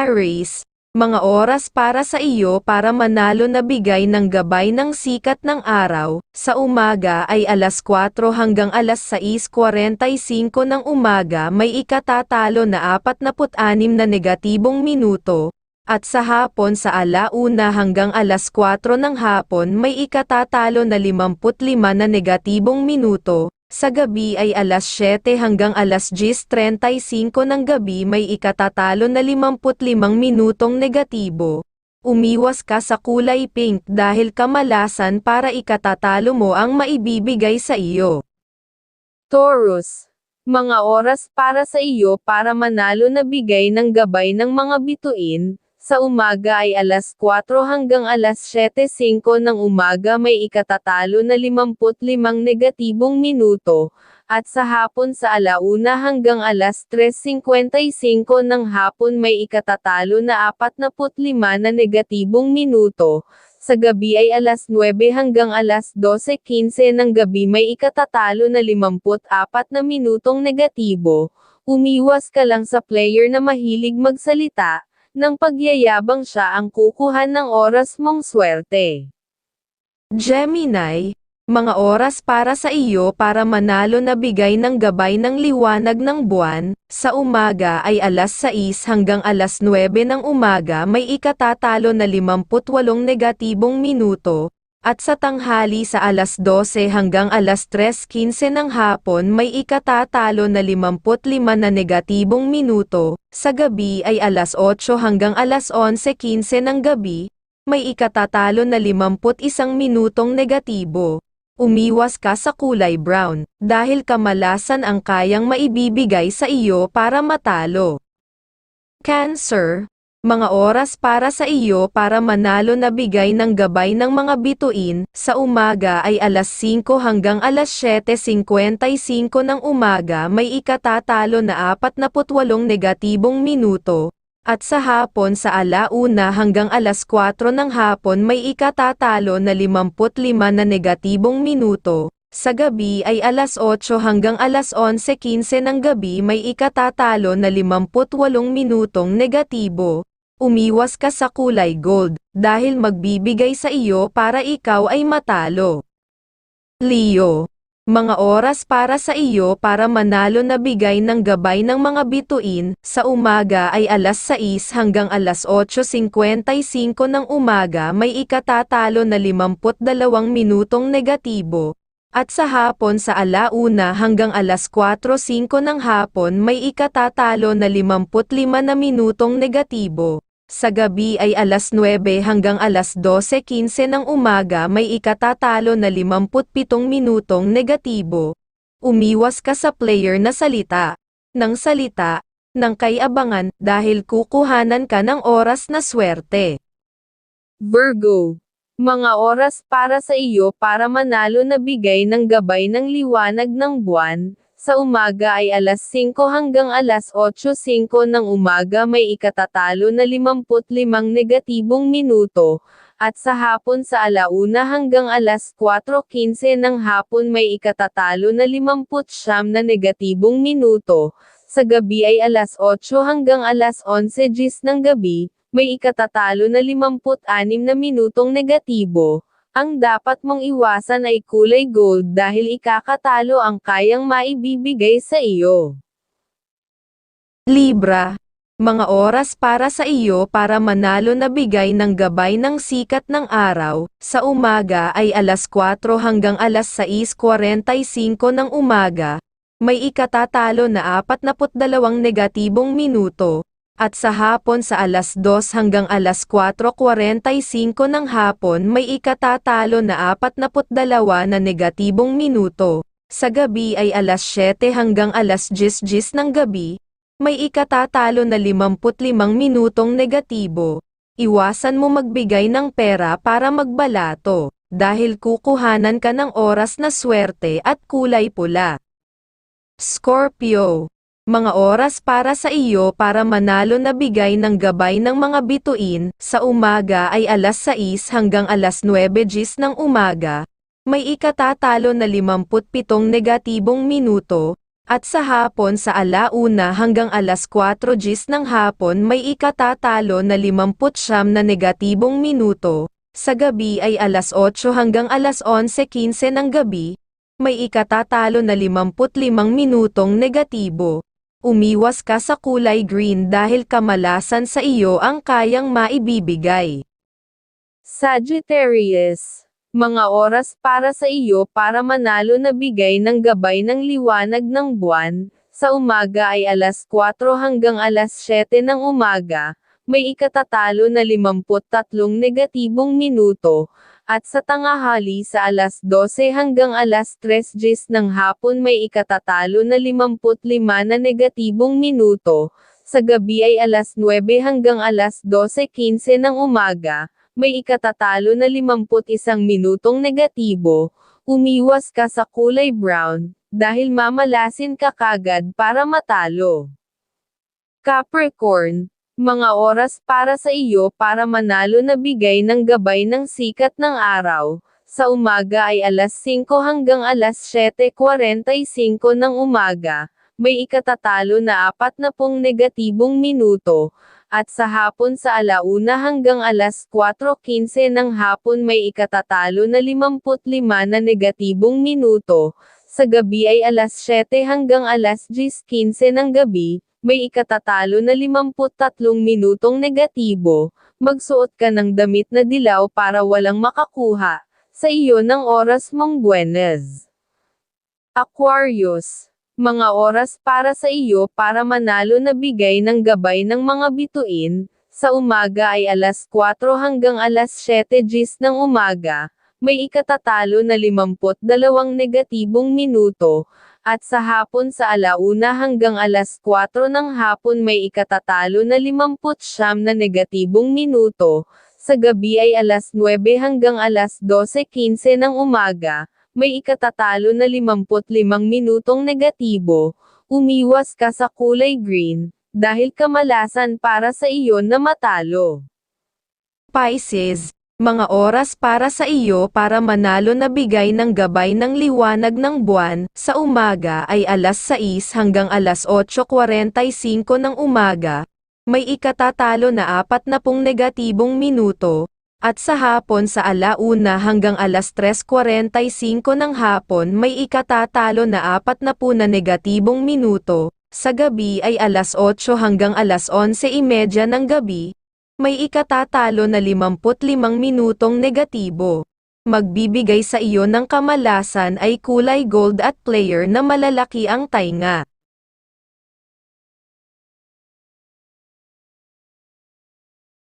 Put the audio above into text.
Aries, mga oras para sa iyo para manalo na bigay ng gabay ng sikat ng araw, sa umaga ay alas 4 hanggang alas 6.45 ng umaga may ikatatalo na 46 na negatibong minuto, at sa hapon sa alauna hanggang alas 4 ng hapon may ikatatalo na 55 na negatibong minuto, sa gabi ay alas 7 hanggang alas 10.35 ng gabi may ikatatalo na 55 minutong negatibo. Umiwas ka sa kulay pink dahil kamalasan para ikatatalo mo ang maibibigay sa iyo. Taurus. Mga oras para sa iyo para manalo na bigay ng gabay ng mga bituin, sa umaga ay alas 4 hanggang alas 7.05 ng umaga may ikatatalo na 55 negatibong minuto, at sa hapon sa alauna hanggang alas 3.55 ng hapon may ikatatalo na 45 na negatibong minuto, sa gabi ay alas 9 hanggang alas 12.15 ng gabi may ikatatalo na 54 na minutong negatibo, umiwas ka lang sa player na mahilig magsalita, nang pagyayabang siya ang kukuhan ng oras mong swerte. Gemini, mga oras para sa iyo para manalo na bigay ng gabay ng liwanag ng buwan, sa umaga ay alas 6 hanggang alas 9 ng umaga may ikatatalo na 58 negatibong minuto, at sa tanghali sa alas 12 hanggang alas 3.15 ng hapon may ikatatalo na 55 na negatibong minuto, sa gabi ay alas 8 hanggang alas 11.15 ng gabi, may ikatatalo na 51 minutong negatibo. Umiwas ka sa kulay brown, dahil kamalasan ang kayang maibibigay sa iyo para matalo. Cancer, mga oras para sa iyo para manalo na bigay ng gabay ng mga bituin, sa umaga ay alas 5 hanggang alas 7.55 ng umaga may ikatatalo na 48 negatibong minuto, at sa hapon sa alauna hanggang alas 4 ng hapon may ikatatalo na 55 na negatibong minuto, sa gabi ay alas 8 hanggang alas 11.15 ng gabi may ikatatalo na 58 minutong negatibo. Umiwas ka sa kulay gold, dahil magbibigay sa iyo para ikaw ay matalo. Leo. Mga oras para sa iyo para manalo na bigay ng gabay ng mga bituin, sa umaga ay alas 6 hanggang alas 8.55 ng umaga may ikatatalo na 52 minutong negatibo, at sa hapon sa alauna hanggang alas 4.05 ng hapon may ikatatalo na 55 na minutong negatibo. Sa gabi ay alas 9 hanggang alas 12.15 ng umaga may ikatatalo na 57 minutong negatibo. Umiwas ka sa player na salita, ng salita, ng kay-abangan dahil kukuhanan ka ng oras na swerte. Virgo mga oras para sa iyo para manalo na bigay ng gabay ng liwanag ng buwan, sa umaga ay alas 5 hanggang alas 8.05 ng umaga may ikatatalo na 55 negatibong minuto, at sa hapon sa alauna hanggang alas 4.15 ng hapon may ikatatalo na 50 na negatibong minuto, sa gabi ay alas 8 hanggang alas 11 gis ng gabi, may ikatatalo na 56 na minutong negatibo. Ang dapat mong iwasan ay kulay gold dahil ikakatalo ang kayang maibibigay sa iyo. Libra, mga oras para sa iyo para manalo na bigay ng gabay ng sikat ng araw, sa umaga ay alas 4 hanggang alas 6.45 ng umaga, may ikatatalo na 42 negatibong minuto, at sa hapon sa alas 2 hanggang alas 4.45 ng hapon may ikatatalo na 42 na negatibong minuto. Sa gabi ay alas 7 hanggang alas 10 gis ng gabi, may ikatatalo na 55 minutong negatibo. Iwasan mo magbigay ng pera para magbalato, dahil kukuhanan ka ng oras na swerte at kulay pula. Scorpio mga oras para sa iyo para manalo na bigay ng gabay ng mga bituin, sa umaga ay alas 6 hanggang alas 9 gis ng umaga, may ikatatalo na 57 negatibong minuto, At sa hapon sa alauna hanggang alas 4 gis ng hapon may ikatatalo na 59 na negatibong minuto, sa gabi ay alas 8 hanggang alas 11.15 ng gabi, may ikatatalo na 55 minutong negatibo. Umiwas ka sa kulay green dahil kamalasan sa iyo ang kayang maibibigay. Sagittarius, mga oras para sa iyo para manalo na bigay ng gabay ng liwanag ng buwan, sa umaga ay alas 4 hanggang alas 7 ng umaga, may ikatatalo na 53 negatibong minuto, at sa tangahali sa alas 12 hanggang alas 3 gis ng hapon may ikatatalo na 55 na negatibong minuto, sa gabi ay alas 9 hanggang alas 12.15 ng umaga, may ikatatalo na 51 minutong negatibo, umiwas ka sa kulay brown, dahil mamalasin ka kagad para matalo. Capricorn, mga oras para sa iyo para manalo na bigay ng gabay ng sikat ng araw, sa umaga ay alas 5 hanggang alas 7.45 ng umaga, may ikatatalo na 40 negatibong minuto, at sa hapon sa alauna hanggang alas 4.15 ng hapon may ikatatalo na 55 na negatibong minuto, sa gabi ay alas 7 hanggang alas 10.15 ng gabi, may ikatatalo na 53 minutong negatibo, magsuot ka ng damit na dilaw para walang makakuha, sa iyo ng oras mong buenas. Aquarius mga oras para sa iyo para manalo na bigay ng gabay ng mga bituin, sa umaga ay alas 4 hanggang alas 7 gis ng umaga, may ikatatalo na 52 negatibong minuto, at sa hapon sa alauna hanggang alas 4 ng hapon may ikatatalo na 50 na negatibong minuto, sa gabi ay alas 9 hanggang alas 12.15 ng umaga, may ikatatalo na 55 minutong negatibo, umiwas ka sa kulay green, dahil kamalasan para sa iyo na matalo. Pisces, mga oras para sa iyo para manalo na bigay ng gabay ng liwanag ng buwan, sa umaga ay alas 6 hanggang alas 8.45 ng umaga, may ikatatalo na 40 negatibong minuto, at sa hapon sa alauna hanggang alas 3.45 ng hapon may ikatatalo na 40 na negatibong minuto, sa gabi ay alas 8 hanggang alas 11.30 ng gabi, may ikatatalo na 55 minutong negatibo. Magbibigay sa iyo ng kamalasan ay kulay gold at player na malalaki ang tainga.